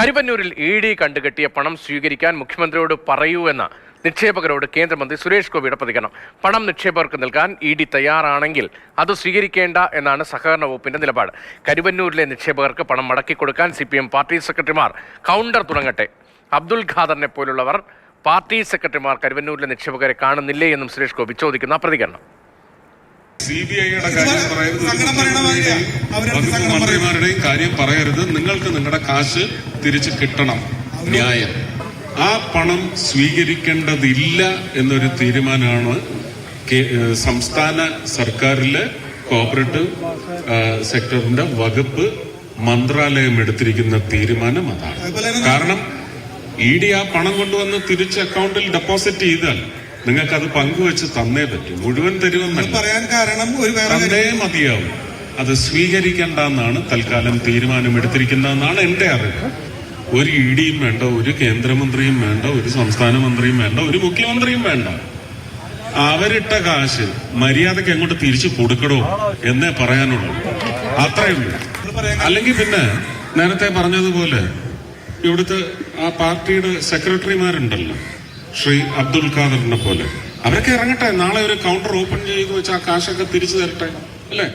കരുവന്നൂരിൽ E D കണ്ടുകെട്ടിയ പണം സ്വീകരിക്കാൻ മുഖ്യമന്ത്രിയോട് പറയൂ എന്ന നിക്ഷേപകരോട് കേന്ദ്രമന്ത്രി സുരേഷ് ഗോപിയുടെ പ്രതികരണം. പണം നിക്ഷേപകർക്ക് നൽകാൻ ഇ ഡി തയ്യാറാണെങ്കിൽ അത് സ്വീകരിക്കേണ്ട എന്നാണ് സഹകരണ വകുപ്പിന്റെ നിലപാട്. കരുവന്നൂരിലെ നിക്ഷേപകർക്ക് പണം മടക്കി കൊടുക്കാൻ സി പി എം പാർട്ടി സെക്രട്ടറിമാർ കൗണ്ടർ തുടങ്ങട്ടെ. അബ്ദുൽ ഖാദറിനെ പോലുള്ളവർ പാർട്ടി സെക്രട്ടറിമാർ കരുവന്നൂരിലെ നിക്ഷേപകരെ കാണുന്നില്ലേ എന്നും സുരേഷ് ഗോപി ചോദിക്കുന്ന പ്രതികരണം. സിബിഐയുടെ ബി ഐയുടെ കാര്യം പറയരുത് വകുപ്പ് മന്ത്രിമാരുടെയും കാര്യം പറയരുത്. നിങ്ങൾക്ക് നിങ്ങളുടെ കാശ് തിരിച്ചു കിട്ടണം. ന്യായം. ആ പണം സ്വീകരിക്കേണ്ടതില്ല എന്നൊരു തീരുമാനമാണ് സംസ്ഥാന സർക്കാരിലെ കോപ്പറേറ്റീവ് സെക്ടറിന്റെ വകുപ്പ് മന്ത്രാലയം എടുത്തിരിക്കുന്ന തീരുമാനം അതാണ്. കാരണം ഇ ഡി ആ പണം കൊണ്ടുവന്ന് തിരിച്ച് അക്കൗണ്ടിൽ ഡെപ്പോസിറ്റ് ചെയ്താൽ നിങ്ങൾക്ക് അത് പങ്കുവെച്ച് തന്നേ പറ്റും. മുഴുവൻ തരുമെന്നല്ല. പറയാൻ കാരണം ഒരു തന്നേ മതിയാവും. അത് സ്വീകരിക്കേണ്ട എന്നാണ് തൽക്കാലം തീരുമാനമെടുത്തിരിക്കുന്നതെന്നാണ് എന്റെ അറിവ്. ഒരു ഇ ഡിയും വേണ്ട ഒരു കേന്ദ്രമന്ത്രിയും വേണ്ട ഒരു സംസ്ഥാന മന്ത്രിയും വേണ്ട ഒരു മുഖ്യമന്ത്രിയും വേണ്ട. അവരിട്ട കാശ് മര്യാദയ്ക്ക് എങ്ങോട്ട് തിരിച്ചു കൊടുക്കണോ എന്നേ പറയാനുള്ളൂ. അത്രയുള്ളൂ അല്ലെങ്കിൽ പിന്നെ നേരത്തെ പറഞ്ഞതുപോലെ ഇവിടുത്തെ ആ പാർട്ടിയുടെ സെക്രട്ടറിമാരുണ്ടല്ലോ ശ്രീ അബ്ദുൽ ഖാദറിനെ പോലെ. അവരൊക്കെ ഇറങ്ങട്ടെ നാളെ ഒരു കൗണ്ടർ ഓപ്പൺ ചെയ്ത് വെച്ച് ആ കാശൊക്കെ തിരിച്ചു തരട്ടെ അല്ലേ?